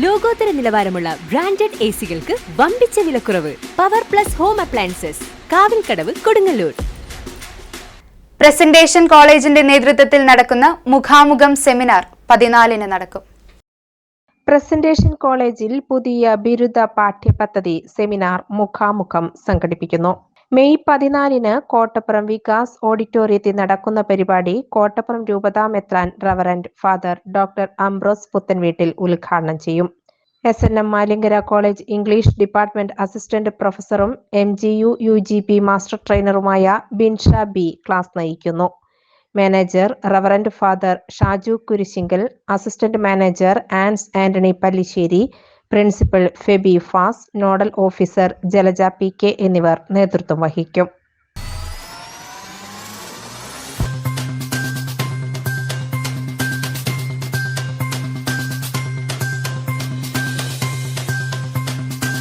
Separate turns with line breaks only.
ലോകോത്തര നിലവാരമുള്ള branded A സികൾക്ക് വമ്പിച്ച വിലക്കുറവ് power plus home appliances Kavilkadavu Kodungallur.
Presentation കോളേജിന്റെ നേതൃത്വത്തിൽ നടക്കുന്ന മുഖാമുഖം സെമിനാർ പതിനാലിന് നടക്കും.
പ്രസന്റേഷൻ കോളേജിൽ പുതിയ ബിരുദ പാഠ്യപദ്ധതി സെമിനാർ മുഖാമുഖം സംഘടിപ്പിക്കുന്നു. മെയ് പതിനാലിന് കോട്ടപ്പുറം വികാസ് ഓഡിറ്റോറിയത്തിൽ നടക്കുന്ന പരിപാടി കോട്ടപ്പുറം രൂപതാ മെത്രാൻ reverend father doctor Ambrose Puthenveettil ഉദ്ഘാടനം ചെയ്യും. S N M Malankara college English department assistant പ്രൊഫസറും M G U U G P master ട്രെയിനറുമായ Binsha B class നയിക്കുന്നു. Manager reverend father Shaju Kurisinkal assistant manager Ans Antony Pallissery principal Febi Faz nodal officer Jalaja P K എന്നിവർ നേതൃത്വം വഹിക്കും.